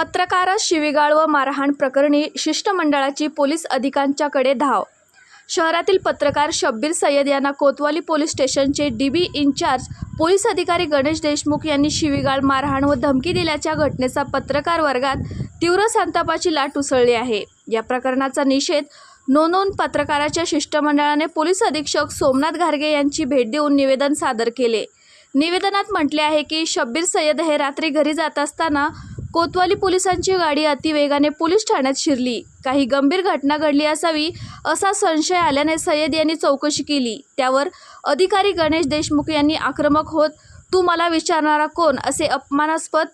पत्रकारास शिवीगाळ व मारहाण प्रकरणी शिष्टमंडळाची पोलीस अधिकाऱ्यांच्याकडे धाव. शहरातील पत्रकार शब्बीर सय्यद यांना कोतवाली पोलीस स्टेशनचे डीबी इन्चार्ज पोलीस अधिकारी गणेश देशमुख यांनी शिवीगाळ मारहाण व धमकी दिल्याच्या घटनेचा पत्रकार वर्गात तीव्र संतापाची लाट उसळली आहे. या प्रकरणाचा निषेध नोंदवून पत्रकाराच्या शिष्टमंडळाने पोलीस अधीक्षक सोमनाथ घारगे यांची भेट देऊन निवेदन सादर केले. निवेदनात म्हटले आहे की शब्बीर सय्यद हे रात्री घरी जात असताना कोतवाली पोलिसांची गाडी अतिवेगाने पोलीस ठाण्यात शिरली. काही गंभीर घटना घडली असावी असा संशय आल्याने सय्यद यांनी चौकशी केली. त्यावर अधिकारी गणेश देशमुख यांनी आक्रमक होत तू मला विचारणारा कोण? असे अपमानास्पद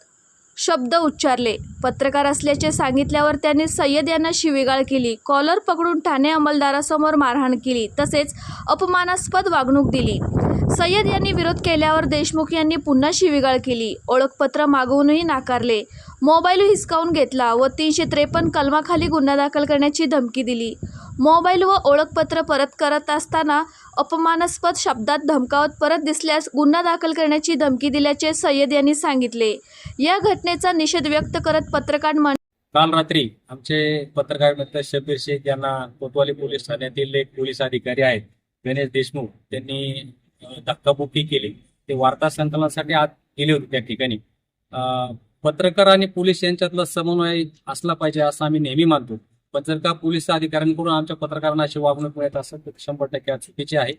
शब्द उच्चारले. पत्रकार असल्याचे सांगितल्यावर त्यांनी सय्यद यांना शिवीगाळ केली. कॉलर पकडून ठाणे अंमलदारासमोर मारहाण केली तसेच अपमानास्पद वागणूक दिली. सय्यद यांनी विरोध केल्यावर देशमुख यांनी पुन्हा शिवीगाळ केली. ओळखपत्र मागवूनही नाकारले. मोबाईल हिसकावून घेतला व तीनशे त्रेपन्न कलमाखाली गुन्हा दाखल करण्याची धमकी दिली. मोबाईल व ओळखपत्र परत करत असताना अपमानास्पद शब्दात धमकावत परत दिसल्यास गुन्हा दाखल करण्याची धमकी दिल्याचे सय्यद यांनी सांगितले. या घटनेचा निषेध व्यक्त करत पत्रकार मंडळ काल रात्री आमचे पत्रकार मित्र शबीर शेख यांना कोतवाली पोलीस ठाण्यातील एक पोलीस अधिकारी आहेत गणेश देशमुख त्यांनी धक्काबुक्की केली. ते वार्ता संकलनासाठी आत गेले होते त्या ठिकाणी. पत्रकार आणि पोलीस यांच्यातला समन्वय असला पाहिजे असं आम्ही नेहमी मानतो. पण जर का पोलीस अधिकाऱ्यांकडून आमच्या पत्रकारांना अशी वागणूक मिळत असेल तर शंभर टक्के चुकीची चुकीचे आहे.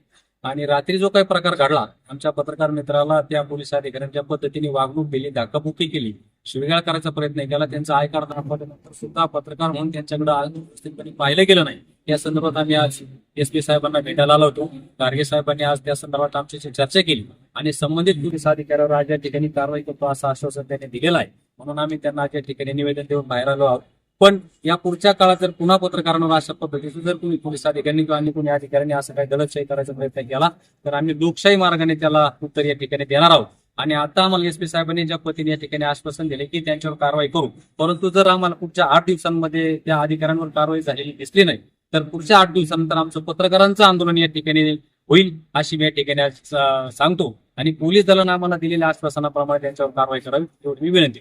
आणि रात्री जो काही प्रकार घडला आमच्या पत्रकार मित्राला त्या पोलीस अधिकाऱ्यांच्या पद्धतीने वागणूक दिली धक्काबुक्की केली शिवीगाळ करायचा प्रयत्न केला. त्यांचा आय कार्ड दाखवल्यानंतर सुद्धा पत्रकार म्हणून त्यांच्याकडे आज पाहिलं गेलं नाही. या संदर्भात आम्ही आज एस पी साहेबांना भेटायला आलो होतो. गार्गे साहेबांनी आज त्या संदर्भात आमच्याशी चर्चा केली. आणि संबंधित पोलीस अधिकाऱ्यावर आज या ठिकाणी कारवाई करतो असं आश्वासन त्यांनी दिलेलं आहे. म्हणून आम्ही त्यांना आज या ठिकाणी निवेदन देऊन बाहेर आलो आहोत. पण या पुढच्या काळात जर पुन्हा पत्रकारांवर अशा पद्धतीचं जर तुम्ही पोलीस अधिकाऱ्यांनी किंवा अन्य कोणी अधिकाऱ्यांनी असं काही दडपशाही करायचा प्रयत्न केला तर आम्ही लोकशाही मार्गाने त्याला उत्तर या ठिकाणी देणार आहोत. आणि आता आम्हाला एस पी साहेबांनी ज्या पतीने या ठिकाणी आश्वासन दिले की त्यांच्यावर कारवाई करू परंतु जर आम्हाला पुढच्या आठ दिवसांमध्ये त्या अधिकाऱ्यांवर कारवाई झालेली दिसली नाही तर पुढच्या आठ दिवसानंतर आमचं पत्रकारांचं आंदोलन या ठिकाणी होईल अशी मी या ठिकाणी आज, सांगतो. आणि पोलीस दलानं आम्हाला दिलेल्या आश्वासनाप्रमाणे त्यांच्यावर कारवाई करावी एवढी मी विनंती